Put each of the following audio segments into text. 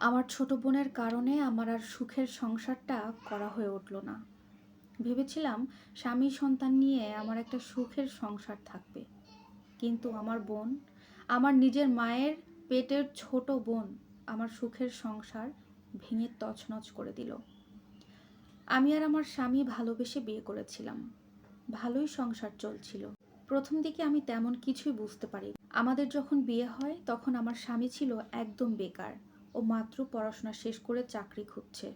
আমার ছোট বোনের কারণে আমার আর সুখের সংসারটা করা হয়ে উঠল না। ভেবেছিলাম স্বামী সন্তান নিয়ে আমার একটা সুখের সংসার থাকবে। কিন্তু আমার বোন, আমার নিজের মায়ের পেটের ছোট বোন আমার সুখের সংসার ভেঙে তছনছ করে দিল। আমি আর আমার স্বামী ভালোবেসে বিয়ে করেছিলাম। ভালোই সংসার চলছিল। প্রথম দিকে আমি তেমন কিছুই বুঝতে পারি আমাদের যখন বিয়ে হয়, তখন আমার স্বামী ছিল একদম বেকার। ও মাত্র পড়াশোনা শেষ করে চাকরি খুঁজছে।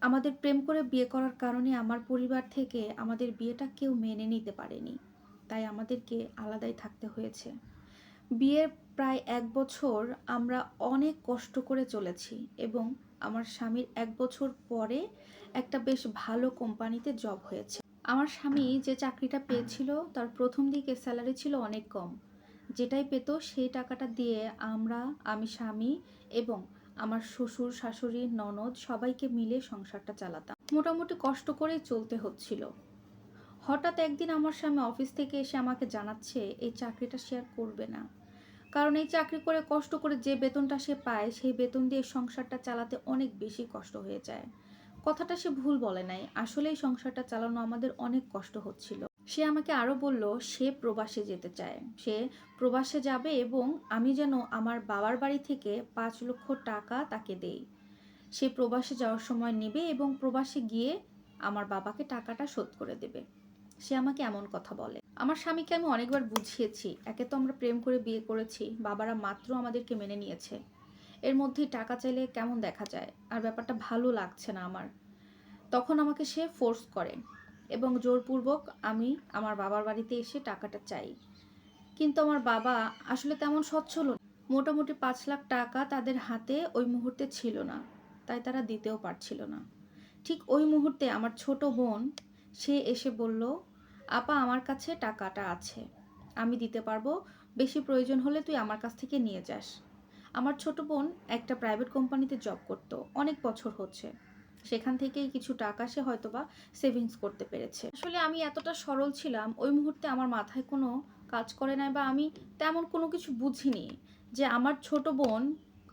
আমাদের প্রেম করে বিয়ে করার কারণে আমার পরিবার থেকে আমাদের বিয়েটা কেউ মেনে নিতে পারেনি। তাই আমাদেরকে আলাদাই থাকতে হয়েছে। বিয়ের প্রায় এক বছর আমরা অনেক কষ্ট করে চলেছি এবং আমার স্বামীর এক বছর পরে একটা বেশ ভালো কোম্পানিতে জব হয়েছে। আমার স্বামী যে চাকরিটা পেয়েছিল, তার প্রথম দিকে স্যালারি ছিল অনেক কম। যেটাই পেত সেই টাকাটা দিয়ে আমরা, আমি স্বামী এবং আমার শ্বশুর, শাশুড়ি, ননদ সবাইকে মিলে সংসারটা চালাতাম। মোটামুটি কষ্ট করেই চলতে হচ্ছিল। হঠাৎ একদিন আমার স্বামী অফিস থেকে এসে আমাকে জানাচ্ছে, এই চাকরিটা শেয়ার করবে না। কারণ এই চাকরি করে, কষ্ট করে যে বেতনটা সে পায়, সেই বেতন দিয়ে সংসারটা চালাতে অনেক বেশি কষ্ট হয়ে যায়। কথাটা সে ভুল বলে নাই। আসলে সংসারটা চালানো আমাদের অনেক কষ্ট হচ্ছিল। সে আমাকে আরও বলল, সে প্রবাসে যেতে চায়। সে প্রবাসে যাবে এবং আমি যেন আমার বাবার বাড়ি থেকে পাঁচ লক্ষ টাকা তাকে দেই। সে প্রবাসে যাওয়ার সময় নেবে এবং প্রবাসে গিয়ে আমার বাবাকে টাকাটা শোধ করে দেবে। সে আমাকে এমন কথা বলে। আমার স্বামীকে আমি অনেকবার বুঝিয়েছি। একে তো আমরা প্রেম করে বিয়ে করেছি। বাবারা মাত্র আমাদেরকে মেনে নিয়েছে। এর মধ্যেই টাকা চাইলে কেমন দেখা যায়? আর ব্যাপারটা ভালো লাগছে না আমার। তখন আমাকে সে ফোর্স করে। এবং জোরপূর্বক আমি আমার বাবার বাড়িতে এসে টাকাটা চাই। কিন্তু আমার বাবা আসলে তেমন সচ্ছল মোটামুটি পাঁচ লাখ টাকা তাদের হাতে ওই মুহূর্তে ছিল না, তাই তারা দিতেও পারছিল না। ঠিক ওই মুহূর্তে আমার ছোট বোন, সে এসে বলল, আপা, আমার কাছে টাকাটা আছে। আমি দিতে পারব। বেশি প্রয়োজন হলে তুই আমার কাছ থেকে নিয়ে যাস। আমার ছোট বোন একটা প্রাইভেট কোম্পানিতে জব করতো। অনেক বছর হচ্ছে। সেখান থেকেই কিছু টাকা সে হয়তোবা সেভিংস করতে পেরেছে। আসলে আমি এতটা সরল ছিলাম, ওই মুহূর্তে আমার মাথায় কোনো কাজ করে নাই বা আমি তেমন কোনো কিছু বুঝিনি যে আমার ছোট বোন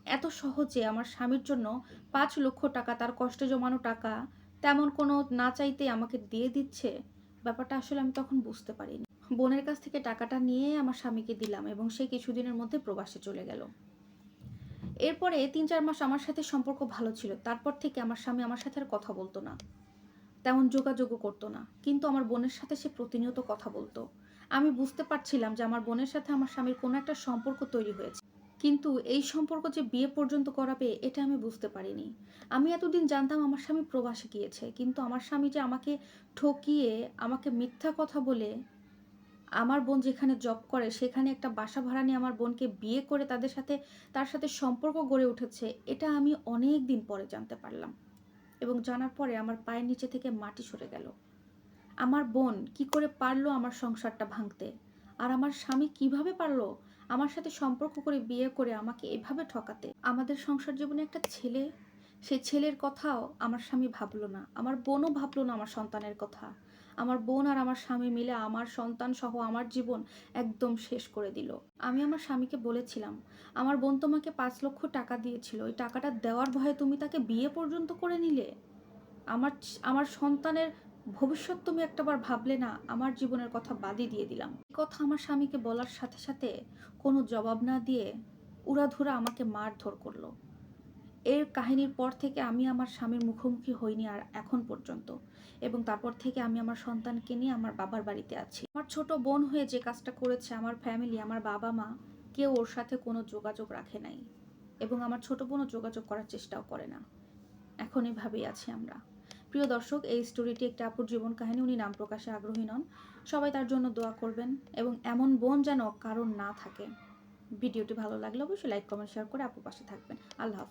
এত সহজে আমার স্বামীর জন্য পাঁচ লক্ষ টাকা, তার কষ্টে জমানো টাকা তেমন কোনো না চাইতে আমাকে দিয়ে দিচ্ছে, ব্যাপারটা আসলে আমি তখন বুঝতে পারিনি। বোনের কাছ থেকে টাকাটা নিয়ে আমার স্বামীকে দিলাম এবং সে কিছুদিনের মধ্যে প্রবাসে চলে গেল। এরপরে তিন চার মাস আমার সাথে সম্পর্ক ভালো ছিল। তারপর থেকে আমার স্বামী আমার সাথে আর কথা বলতো না। তেমন যোগাযোগও করতো না। কিন্তু আমার বোনের সাথে সে প্রতিনিয়ত কথা বলতো। আমি বুঝতে পারছিলাম যে আমার বোনের সাথে আমার স্বামীর কোনো একটা সম্পর্ক তৈরি হয়েছে। কিন্তু এই সম্পর্ক যে বিয়ে পর্যন্ত করাবে, এটা আমি বুঝতে পারিনি। আমি এতদিন জানতাম আমার স্বামী প্রবাসে গিয়েছে। কিন্তু আমার স্বামী যে আমাকে ঠকিয়ে, আমাকে মিথ্যা কথা বলে আমার বোন যেখানে জব করে, সেখানে একটা বাসা ভাড়া নিয়ে আমার বোনকে বিয়ে করে তাদের সাথে, তার সাথে সম্পর্ক গড়ে উঠেছে, এটা আমি অনেক দিন পরে জানতে পারলাম। এবং জানার পরে আমার পায়ের নিচে থেকে মাটি সরে গেল। আমার বোন কি করে পারল আমার সংসারটা ভাঙতে? আর আমার স্বামী কীভাবে পারল আমার সাথে সম্পর্ক করে, বিয়ে করে আমাকে এভাবে ঠকাতে? আমাদের সংসার জীবনে একটা ছেলে, সে ছেলের কথাও আমার স্বামী ভাবলো না। আমার বোনও ভাবলো না আমার সন্তানের কথা। আমার বোন আর আমার স্বামী মিলে আমার সন্তান সহ আমার জীবন একদম শেষ করে দিল। আমি আমার স্বামীকে বলেছিলাম, আমার বোন তোমাকে পাঁচ লক্ষ টাকা দিয়েছিল, ওই টাকাটা দেওয়ার ভয়ে তুমি তাকে বিয়ে পর্যন্ত করে নিলে? আমার আমার সন্তানের ভবিষ্যৎ তুমি একটাবার ভাবলে না, আমার জীবনের কথা বাদই দিয়ে দিলাম। কথা আমার স্বামীকে বলার সাথে সাথে কোনো জবাব না দিয়ে উড়াধুরা আমাকে মারধর করল। এর কাহিনীর পর থেকে আমি আমার স্বামীর মুখোমুখি হইনি আর এখন পর্যন্ত। এবং তারপর থেকে আমি আমার সন্তানকে নিয়ে আমার বাবার বাড়িতে আছি। আমার ছোট বোন হয়ে যে কাজটা করেছে আমার ফ্যামিলি আমার বাবা মা, কেউ ওর সাথে কোনো যোগাযোগ রাখে নাই। এবং আমার ছোট বোনও যোগাযোগ করার চেষ্টাও করে না। এখন এভাবেই আছি আমরা। প্রিয় দর্শক, এই স্টোরিটি একটা আপুর জীবন কাহিনী, উনি নাম প্রকাশে আগ্রহী নন। সবাই তার জন্য দোয়া করবেন এবং এমন বোন যেন কারণ না থাকে। ভিডিওটি ভালো লাগলে অবশ্যই লাইক কমেন্ট শেয়ার করে আপুর পাশে থাকবেন। আল্লাহ